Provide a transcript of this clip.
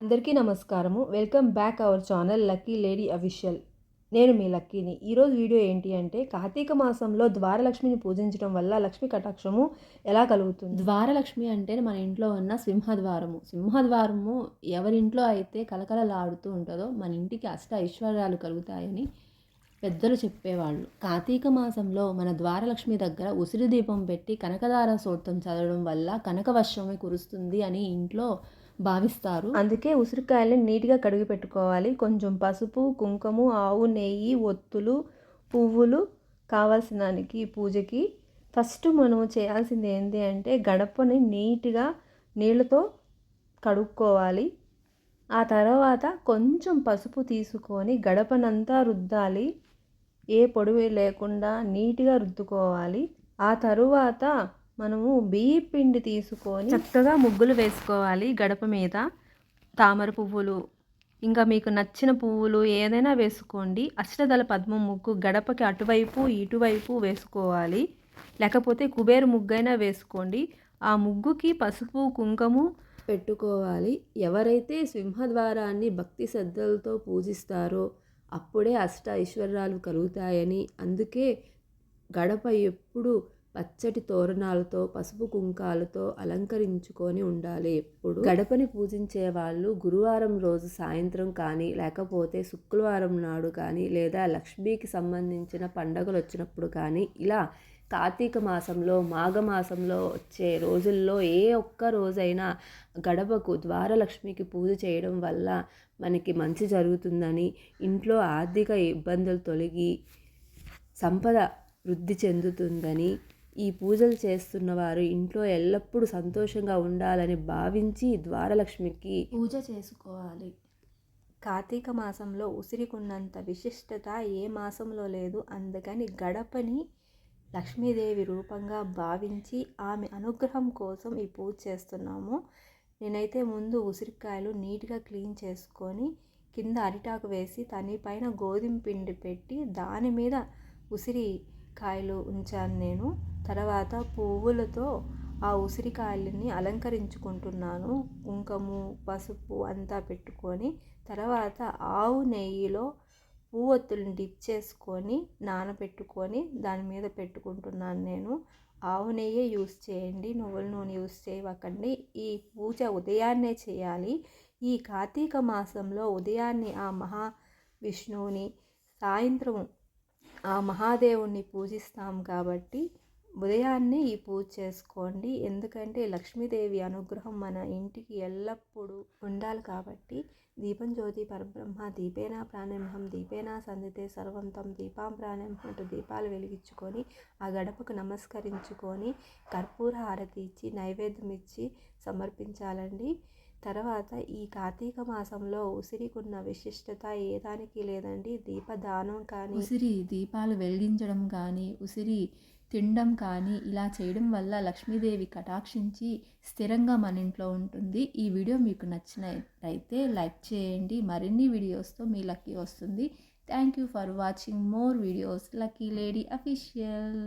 అందరికీ నమస్కారము. Welcome back our channel lucky lady official. నేను మీ లక్కీని. ఈరోజు వీడియో ఏంటి అంటే కార్తీక మాసంలో ద్వారలక్ష్మిని పూజించడం వల్ల లక్ష్మి కటాక్షము ఎలా కలుగుతుంది? ద్వారలక్ష్మి అంటే మన ఇంట్లో ఉన్న సింహద్వారము. సింహద్వారము ఎవరింట్లో అయితే కలకలలాడుతూ ఉంటుందో మన ఇంటికి అష్ట ఐశ్వర్యాలు కలుగుతాయని పెద్దలు చెప్పేవాళ్ళు. కార్తీక మాసంలో మన ద్వారలక్ష్మి దగ్గర ఉసిరి దీపం పెట్టి కనకదార సూత్రం చదవడం వల్ల కనక వర్షమే కురుస్తుంది అని ఇంట్లో భావిస్తారు. అందుకే ఉసిరికాయలని నీట్గా కడిగి పెట్టుకోవాలి. కొంచెం పసుపు కుంకుమ ఆవు నెయ్యి ఒత్తులు పువ్వులు కావాల్సిన దానికి పూజకి. ఫస్ట్ మనం చేయాల్సింది ఏంటి అంటే గడపని నీట్గా నీళ్ళతో కడుక్కోవాలి. ఆ తర్వాత కొంచెం పసుపు తీసుకొని గడపనంతా రుద్దాలి. ఏ పొడివి లేకుండా నీట్గా రుద్దుకోవాలి. ఆ తరువాత మనము బియ్య పిండి తీసుకొని చక్కగా ముగ్గులు వేసుకోవాలి గడప మీద. తామర పువ్వులు ఇంకా మీకు నచ్చిన పువ్వులు ఏదైనా వేసుకోండి. అష్టదళ పద్మ ముగ్గు గడపకి అటువైపు ఇటువైపు వేసుకోవాలి. లేకపోతే కుబేరు ముగ్గైనా వేసుకోండి. ఆ ముగ్గుకి పసుపు కుంకుమ పెట్టుకోవాలి. ఎవరైతే సింహద్వారాన్ని భక్తి శ్రద్ధలతో పూజిస్తారో అప్పుడే అష్ట ఐశ్వర్యాలు కలుగుతాయని అందుకే గడప ఎప్పుడు పచ్చటి తోరణాలతో పసుపు కుంకాలతో అలంకరించుకొని ఉండాలి. ఎప్పుడు గడపని పూజించే వాళ్ళు గురువారం రోజు సాయంత్రం కానీ లేకపోతే శుక్రవారం నాడు కానీ లేదా లక్ష్మీకి సంబంధించిన పండగలు వచ్చినప్పుడు కానీ ఇలా కార్తీక మాసంలో మాఘమాసంలో వచ్చే రోజుల్లో ఏ ఒక్క రోజైనా గడపకు ద్వారలక్ష్మికి పూజ చేయడం వల్ల మనకి మంచి జరుగుతుందని ఇంట్లో ఆర్థిక ఇబ్బందులు తొలగి సంపద వృద్ధి చెందుతుందని ఈ పూజలు చేస్తున్న వారు ఇంట్లో ఎల్లప్పుడూ సంతోషంగా ఉండాలని భావించి ద్వారలక్ష్మికి పూజ చేసుకోవాలి. కార్తీక మాసంలో ఉసిరికున్నంత విశిష్టత ఏ మాసంలో లేదు. అందుకని గడపని లక్ష్మీదేవి రూపంగా భావించి ఆమె అనుగ్రహం కోసం ఈ పూజ చేస్తున్నాము. నేనైతే ముందు ఉసిరికాయలు నీట్గా క్లీన్ చేసుకొని కింద అరిటాకు వేసి దానిపైన గోధుమ పిండి పెట్టి దాని మీద ఉసిరి కాయలు ఉంచాను నేను. తర్వాత పువ్వులతో ఆ ఉసిరికాయలని అలంకరించుకుంటున్నాను. కుంకుమ పసుపు అంతా పెట్టుకొని తర్వాత ఆవు నెయ్యిలో పువ్వొత్తులను డిప్ చేసుకొని నానబెట్టుకొని దాని మీద పెట్టుకుంటున్నాను నేను. ఆవు నెయ్యే యూస్ చేయండి నువ్వుల నూనె యూస్ చేయవకండి. ఈ పూజ ఉదయాన్నే చేయాలి. ఈ కార్తీక మాసంలో ఉదయాన్నే ఆ మహా విష్ణువుని సాయంత్రం ఆ మహాదేవుణ్ణి పూజిస్తాం కాబట్టి ఉదయాన్నే ఈ పూజ చేసుకోండి. ఎందుకంటే లక్ష్మీదేవి అనుగ్రహం మన ఇంటికి ఎల్లప్పుడూ ఉండాలి కాబట్టి దీపం జ్యోతి పరబ్రహ్మ దీపేనా ప్రాణంహం దీపేనా సందితే సర్వంతం దీపాం ప్రాణం అంటూ దీపాలు వెలిగించుకొని ఆ గడపకు నమస్కరించుకొని కర్పూర హారతి ఇచ్చి నైవేద్యం ఇచ్చి సమర్పించాలండి. తర్వాత ఈ కార్తీక మాసంలో ఉసిరికున్న విశిష్టత ఏదానికి లేదండి? దీపదానం కానీ ఉసిరి దీపాలు వెలిగించడం కానీ ఉసిరి తినడం కానీ ఇలా చేయడం వల్ల లక్ష్మీదేవి కటాక్షించి స్థిరంగా మన ఇంట్లో ఉంటుంది. ఈ వీడియో మీకు నచ్చినట్లయితే లైక్ చేయండి. మరిన్ని వీడియోస్తో మీ లక్కీ వస్తుంది. Thank you for watching more videos. Lucky lady official.